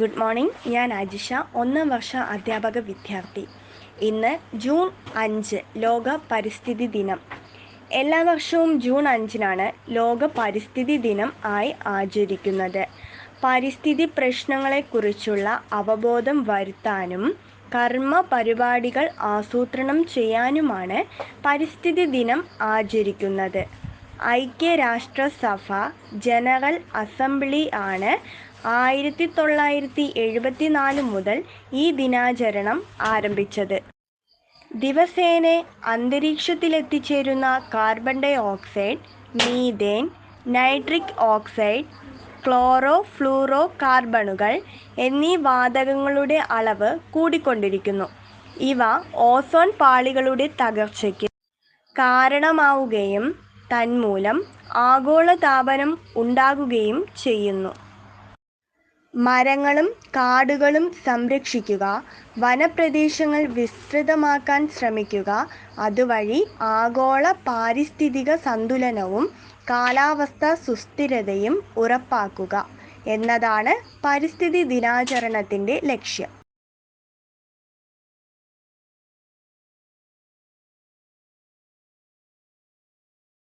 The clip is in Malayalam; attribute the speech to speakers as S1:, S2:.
S1: Good morning. ഞാൻ അജിഷ ഒന്നാം വർഷ അധ്യാപക വിദ്യാർത്ഥി. ഇന്ന് ജൂൺ അഞ്ച് ലോക പരിസ്ഥിതി ദിനം. എല്ലാ വർഷവും ജൂൺ അഞ്ചിനാണ് ലോക പരിസ്ഥിതി ദിനം ആയി ആചരിക്കുന്നത്. പരിസ്ഥിതി പ്രശ്നങ്ങളെക്കുറിച്ചുള്ള അവബോധം വരുത്താനും കർമ്മ പരിപാടികൾ ആസൂത്രണം ചെയ്യാനുമാണ് പരിസ്ഥിതി ദിനം ആചരിക്കുന്നത്. ഐക്യരാഷ്ട്രസഭ ജനറൽ അസംബ്ലി ആണ് ആയിരത്തി തൊള്ളായിരത്തി എഴുപത്തി നാല് മുതൽ ഈ ദിനാചരണം ആരംഭിച്ചത്. ദിവസേന അന്തരീക്ഷത്തിലെത്തിച്ചേരുന്ന carbon dioxide methane nitric oxide chloro ഫ്ലൂറോ കാർബണുകൾ എന്നീ വാതകങ്ങളുടെ അളവ് കൂടിക്കൊണ്ടിരിക്കുന്നു. ഇവ ഓസോൺ പാളികളുടെ തകർച്ചയ്ക്ക് കാരണമാവുകയും തന്മൂലം ആഗോളതാപനം ഉണ്ടാകുകയും ചെയ്യുന്നു. മരങ്ങളും കാടുകളും സംരക്ഷിക്കുക. വനപ്രദേശങ്ങൾ വിസ്തൃതമാക്കാൻ ശ്രമിക്കുക. അതുവഴി ആഗോള പാരിസ്ഥിതിക സന്തുലനവും കാലാവസ്ഥാ സുസ്ഥിരതയും ഉറപ്പാക്കുക എന്നതാണ് പരിസ്ഥിതി ദിനാചരണത്തിന്റെ ലക്ഷ്യം.